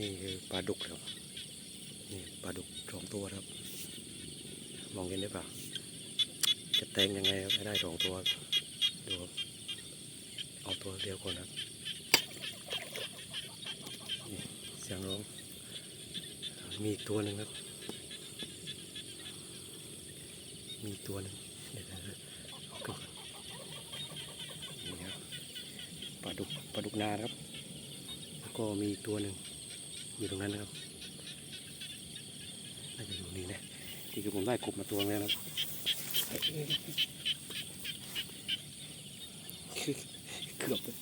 นี่คือปลาดุกครับนี่ปลาดุกสองตัวครับ มองเห็นได้เปล่าจะแตงยังไงครับให้ได้สองตัวดูครับเอาตัวเดียวก่อนครับเสียงร้องมีอีกตัวหนึ่งครับ มีตัวหนึ่งเดี๋ยวนะเอาขึ้นก่อนนี่ครับปลาดุกปลาดุกนาครับ แล้วก็มีตัวหนึ่ง อยู่ตรงนั้นนะครับน่าจะอยู่นี่นะที่คือผมได้กบมาตัวนึงแล้วนะครับเกือบเลย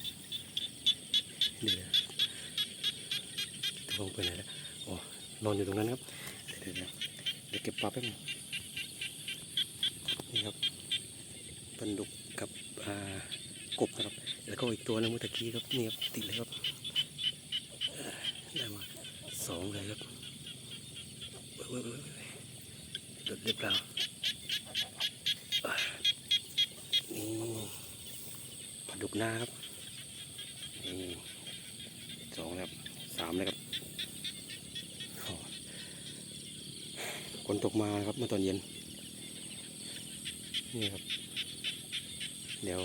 เดี๋ยวนะตัวลงไปไหนแล้วอ๋อนอนอยู่ตรงนั้นครับเดี๋ยวเดี๋ยวเดี๋ยวเก็บปลาแป๊บนึงนี่ครับปลาดุกกับกบนะครับ แล้วก็อีกตัวหนึงเมื่อตะกี้ครับนี่ครับติดเลยครับ องเลยครับเว้ยเว้ยเว้ยเว้ยหลุดหรือเปล่านี่ปลาดุกน้าครับนี่สองแล้วครับสามเลยครับโอ้ฝนตกมาครับเมื่อตอนเย็น นี่ครับ เดี๋ยว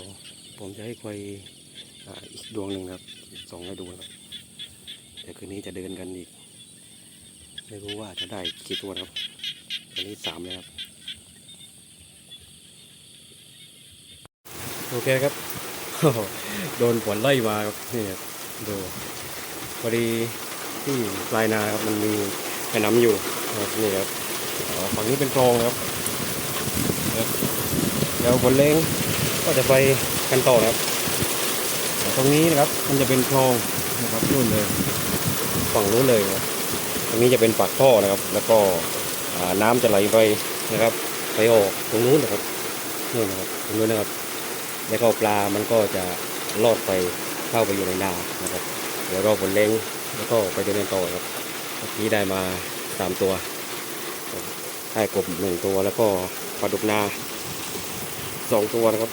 ผมจะให้ควายอีกดวงหนึ่งครับสองให้ดูครับเดี๋ยวคืนนี้จะเดินกันอีก ไม่รู้ว่าจะได้กี่ตัวครับตอนนี้สามแล้วครับ โอเคครับ โดนฝนไล่มาครับ นี่ครับดูพอดีที่ปลายนาครับมันมีแม่น้ำอยู่นะครับนี่ครับฝั่งนี้เป็นคลองนะครับแล้วฝนเล้งก็จะไปกันต่อครับ ตรงนี้นะครับมันจะเป็นคลองนะครับนู่นเลยฝั่งนู้นเลยครับ ตรงนี้จะเป็นปากท่อนะครับ แล้วก็น้ำจะไหลไปนะครับไปออกตรงนู้นนะครับนู่นนะครับตรงนู้นนะครับ แล้วก็ปลามันก็จะลอดไปเข้าไปอยู่ในนานะครับ เดี๋ยวรอฝนเล้งแล้วก็ไปเดินต่อครับเมื่อกี้ได้มาสามตัวได้กบหนึ่งตัวแล้วก็ปลาดุกนาสองตัวนะครับ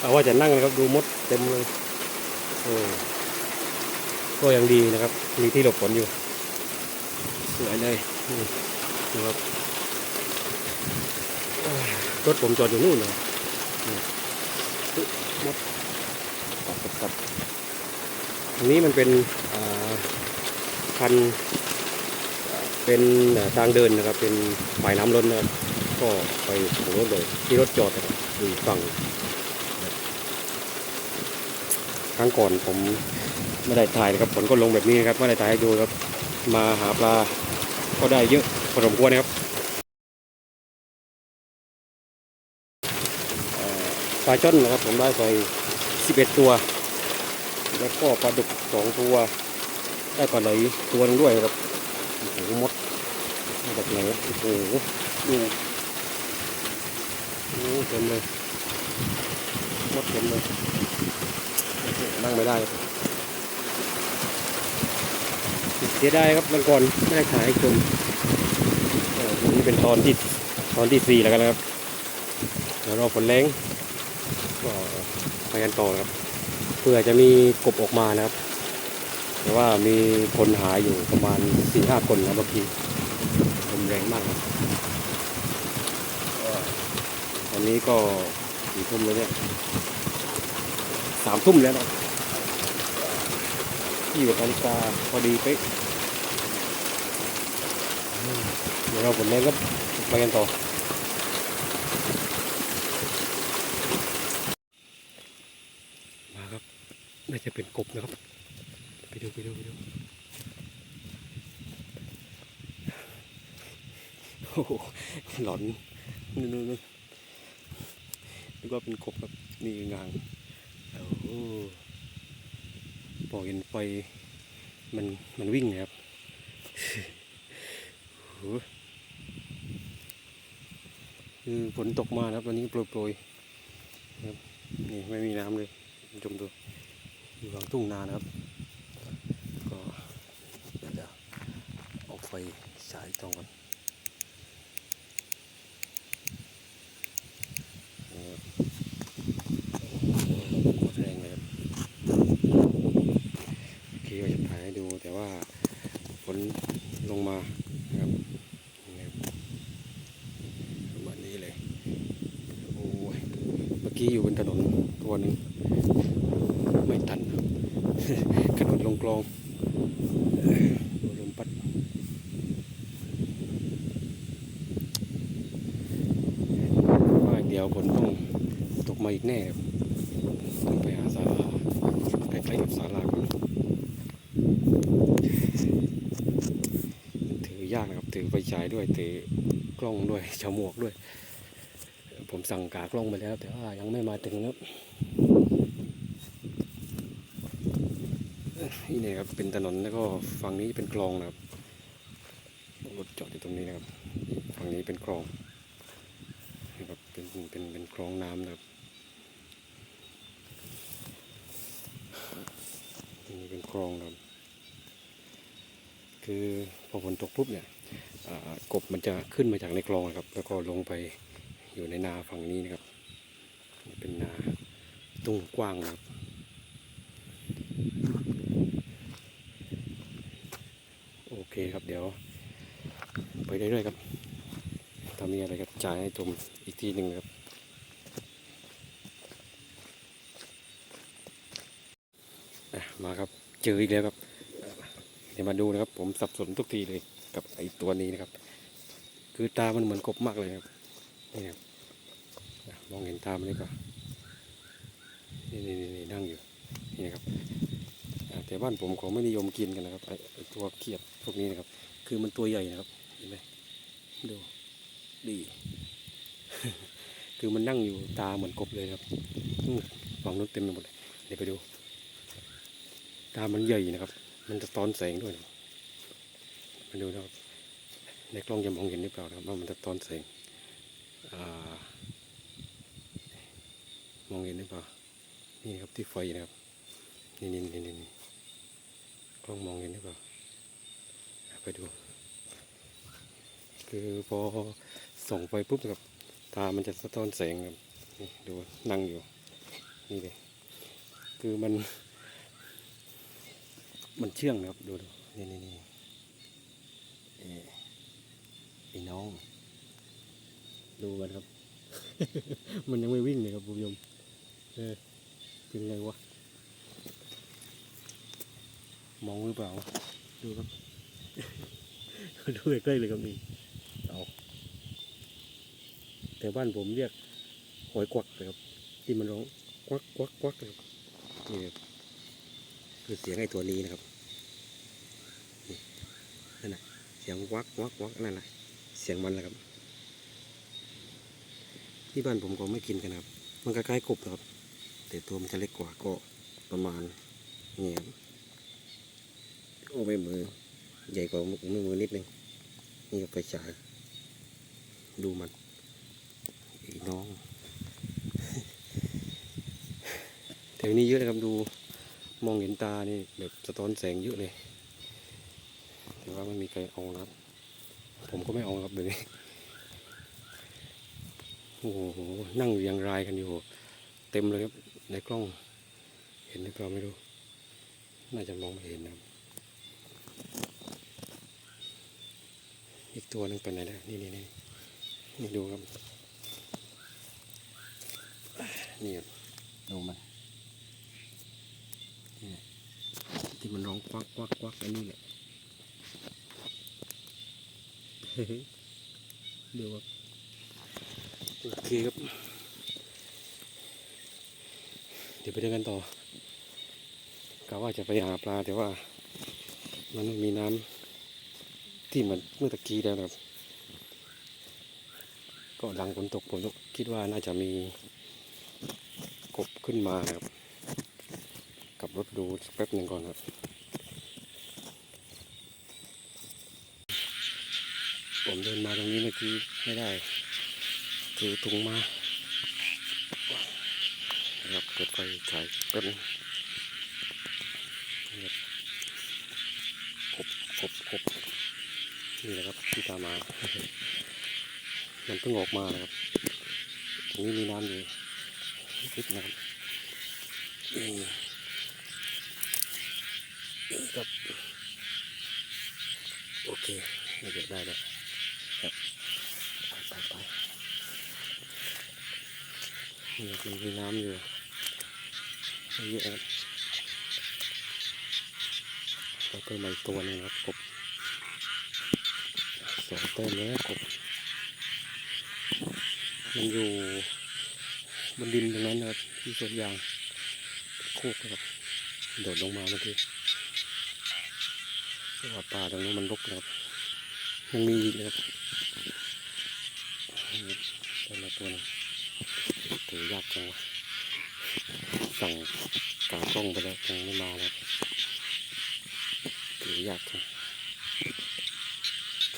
เอาว่าจะนั่งนะครับดูมดเต็มเลยก็ยังดีนะครับ มีที่หลบฝนอยู่ สวยเลยนี่นะครับรถผมจอดอยู่นู่นเลยนี่อุ๊ยมดตับตับตับตรงนี้มันเป็นอ่าคันเป็นทางเดินนะครับ เป็นฝ่ายน้ำล้นนะครับก็ไปถึงรถเลยที่รถจอดนะครับอยู่ฝั่งครั้งก่อนผมไม่ได้ถ่ายนะครับฝนก็ลงแบบนี้นะครับไม่ได้ถ่ายให้ดูครับ มาหาปลา ก็ได้เยอะพอสมควรนะครับปลาช่อนนะครับผมได้ไป 11 ตัว แล้วก็ปลาดุกสองตัว ได้ปลาไหลตัวหนึงด้วยครับโอ้โหมดมาจากไหนโอ้โหดูโอ้โหเต็มเลยมดเต็มเลยนั่งไม่ได้ครับ เสียดายครับมื่อก่อนไม่ได้ถ่ายให้ชมเออนี่เป็นตอนที่ตอนที่สี่แล้วกันนะครับเดี๋ยวรอฝนแรงก็ไปกันต่อครับเพื่อจะมีกบออกมานะครับ แต่ว่ามีคนหาอยู่ประมาณสี่ห้าคนนะเมื่อกี้ลมแรงมากครับตอนนี้ก็สี่ทุ่มแล้วเนี่ยสามทุ่มแล้วนะที่อยู่นาฬิกาพอดีเป๊ะอืมเดี๋ยวเราผลแรงก็ไปกันต่อ มาครับ น่าจะเป็นกบนะครับ ไปดูไปดูไปดูโอ้โหหลอนนู่นนู่นนึกว่าเป็นกบครับนี่งางโอ้โหพอเห็นไฟมันมันวิ่งนะครับ โอ้โห คือฝนตกมาครับวันนี้โปรยๆนะครับนี่ไม่มีน้ำเลยชมดูอยู่กลางทุ่งนานะครับ ก็เดี๋ยวเอาไฟฉายตรงก่อนนี่ครับโคตรแรงเลยครับโอเคก็จะถ่ายให้ดูแต่ว่า ฝนลงมานะครับนี่ครับประมาณนี้เลยโอ้ยเมื่อ กี้อยู่บนถนนตัวหนึ่งไม่ทันครับกระโดดลงคลองลมพัดว่าเดี๋ยวฝนต้องตกมาอีกแน่ต้องไปหาศาลาใกล้ๆกับศาลาก่อนถือยากนะครับ ถือไฟฉายด้วย ถือกล้องด้วยฉมวกด้วย ผมสั่งกากล้องไปแล้ว แต่ว่ายังไม่มาถึงนะครับนี่นี่ครับเป็นถนนแล้วก็ฝั่งนี้เป็นคลองนะครับรถจอดอยู่ตรงนี้นะครับฝั่งนี้เป็นคลองนะครับเป็นเป็นเป็นคลองน้ำนะครับนี่เป็นคลองนะครับ คือพอฝนตกปุ๊บเนี่ยกบมันจะขึ้นมาจากในคลองนะครับ แล้วก็ลงไป อยู่ในนาฝั่งนี้นะครับนี่เป็นนาตุ้งกว้างนะครับ โอเคครับเดี๋ยว ไปเรื่อยๆครับถ้ามีอะไรครับจ่ายให้ชมอีกทีหนึ่งครับ มาครับเจออีกแล้วครับเดี๋ยวมาดูนะครับ ผมสับสนทุกทีเลยกับไอ้ตัวนี้นะครับ คือตามันเหมือนกบมากเลยครับนี่ครับ มองเห็นตามนี่ก่อนนี่นี่นี่นี่นั่งอยู่นี่นะครับแต่บ้านผมเขาไม่นิยมกินกันนะครับไอตัวเขียดพวกนี้นะครับ คือมันตัวใหญ่นะครับเห็นไหมดูดี คือมันนั่งอยู่ตาเหมือนกบเลยครับนู่นฝั่งนู้นเต็มไปหมดเลยเดี๋ยวไปดู ตามันใหญ่นะครับ มันจะตอนแสงด้วยมาดูนะครับในกล้องจะมองเห็นหรือเปล่านะครับว่ามันจะตอนแสงอ่า องเห็นหรือเปล่านี่ครับที่ไฟนะครับ นี่นี่นี่นี่กล้องมองเห็นหรือเปล่าไปดู คือพอส่องไปปุ๊บนะครับตามันจะสะท้อนแสงครับนี่ดูนั่งอยู่ นี่เลยคือมัน มันเชื่องนะครับดูดูนี่นี่นี่เอไอ้น้อง ดูกันครับ มันยังไม่วิ่งเลยครับผู้ชม เออเป็นไงวะมองหรือเปล่า ดูครับ ดูใกล้ๆเลยครับนี่เอาแต่บ้านผมเรียกหอยกวักเลยครับ ที่มันร้องควักควักควักเลยครับนี่คือเสียงไอ้ตัวนี้นะครับนั่นน่ะเสียงวักวักวักนั่นน่ะเสียงมันแหละครับ ที่บ้านผมก็ไม่กินกันครับ มันคล้ายๆกบนะครับ แต่ตัวมันจะเล็กกว่าก็ประมาณเนี่ครับโอ้ไม่มือ ใหญ่กว่ามือมือนิดนึงนี่ก็ไปฉาย ดูมันไอ้น้องแถวนี้เยอะนะครับดูมองเห็นตานี่แบบสะท้อนแสงเยอะเลย แต่ว่าไม่มีใครเอานะครับ ผมก็ไม่เอาครับเดี๋ยวนี้โอ้โหนั่งเรียงรายกันอยู่ เต็มเลยครับ ในกล้องเห็นหรือเปล่าไม่รู้ น่าจะมองไม่เห็นนะครับอีกตัวหนึงไปไหนแล้ว นี่นี่นี่นี่ดูครับ นี่ครับดูมันนี่ที่มันร้องควักควักควักอันนี้แหละดูครับโอเคครับ เดี๋ยวไปเดินกันต่อกะว่าจะไปหาปลาแต่ว่า มันไม่มีน้ำที่เหมือนเมื่อตะกี้แล้วนะครับ ก็หลังฝนตกผมก็คิดว่าน่าจะมีกบขึ้นมาครับกลับรถดูสักแป๊บหนึ่งก่อนครับผมเดินมาตรงนี้เมื่อกี้ไม่ได้ถือถุงมา นะครับเปิดไฟฉายแป๊บนึงนี่ครับครบครบครบนี่แหละครับที่ตามมา มันเพิ่งออกมานะครับตรงนี้มีน้ำอยู่นิดนะครับนี่ครับไม่เก็บได้แล้วครับไปไปไปนี่มันมีน้ำอยู่ เยอะครับเราเพิ่มมาอีกตัวนึงครับกบสองต้นแล้วกบมันอยู่บนดินตรงนั้นนะครับที่สวนยางโคกครับโดดลงมาเมื่อกี้ราะว่าป่าตรงนู้นมันรกนะครับยังมีอีกนะครับนี่แต่ละตัวนะถือยากจังวะ สั่งกากล้องไปแล้วยังไม่มาเลยถือยากจัง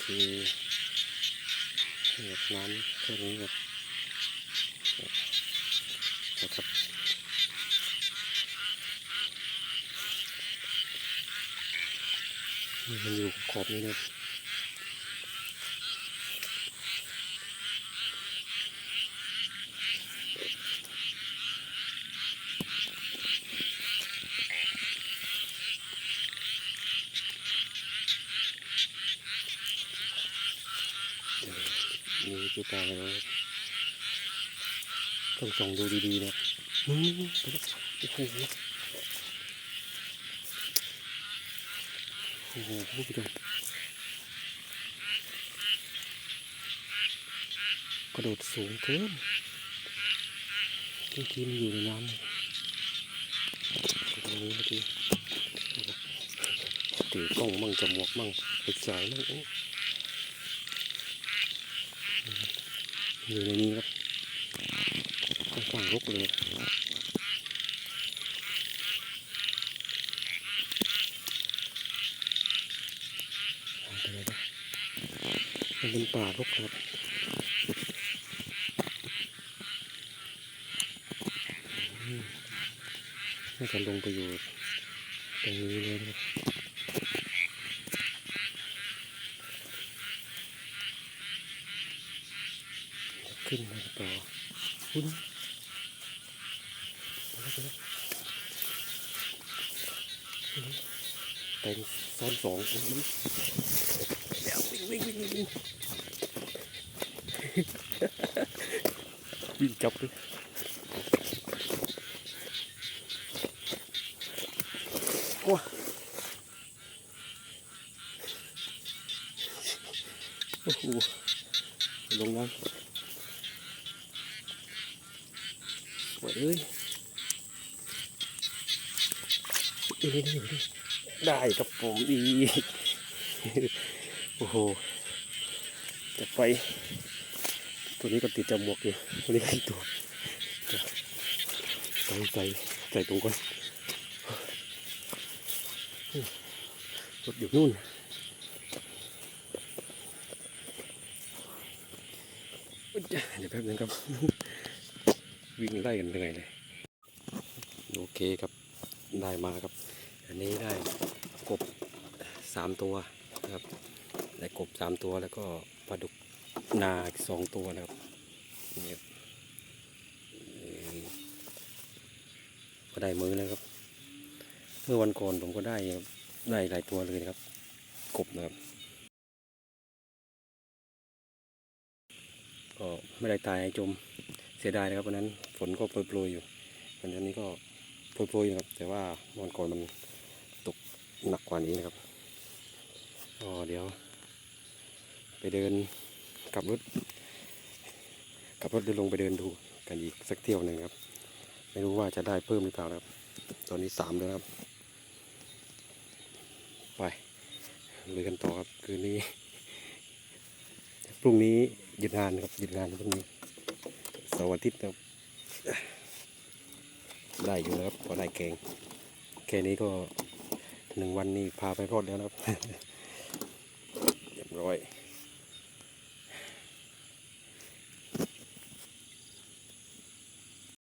คือแบบน้ำแค่นี้แบบนะครับมันอยู่ขอบนี้นะ มีจุดตาแล้วต้องส่องดูดีๆนะอืมไปแล้วโอ้โหโอ้โหผู้ชมกระโดดสูงเกินจริงๆมันอยู่ในน้ำตรงนี้เมื่อกี้ถือกล้องมั่งจมวกมั่งไปจ่ายมั่งโอยู่ในนี้ครับค่อนข้างรกเลยหายไปเลยมันเป็นป่ารกครับน่าจะลงไปอยู่ตรงนี้เลยครับขึ้นมาต่อ คุณเป็นซ้อนสองเดี๋ยววิ่งวิ่งวิ่งวิ่งวิ่งวิ่งจับเลยว้าโอ้โหลงน้ำ สวยเลยเอ้ยนี่นี่ได้กับผมอีกโอ้โห จะไป ตัวนี้ก็ติดจมูกอยู่ตัวนี้กี่ตัวใส่ใส่ใส่ตรงก่อนรถอยู่นู่นเดี๋ยวแป๊บนึงครับ วิ่งไล่กันเหนื่อยเลย โอเคครับได้มาครับ อันนี้ได้กบสามตัวนะครับได้กบสามตัวแล้วก็ปลาดุกนาสองตัวนะครับนี่ครับก็ได้มือแล้วครับ เมื่อวันก่อนผมก็ได้ได้หลายตัวเลยนะครับ กบนะครับ ก็ไม่ได้ตายจม เสียดายนะครับวันนั้นฝนก็โปรยๆอยู่วันนี้ก็โปรยๆอยู่ครับ แต่ว่าวันก่อนมันตกหนักกว่านี้นะครับก็เดี๋ยว ไปเดินกลับรถกลับรถเดินลงไปเดินดูกันอีกสักเที่ยวหนึ่งครับ ไม่รู้ว่าจะได้เพิ่มหรือเปล่านะครับ ตอนนี้สามแล้วครับ ไปเลยกันต่อครับคืนนี้พรุ่งนี้หยุดงานครับหยุดงานพรุ่งนี้ สาร์อาทิตย์ครับ ได้อยู่แล้วครับพอได้แกงแค่นี้ก็หนึ่งวันนี้พาไปรอดแล้วนะครับเรียบร้อย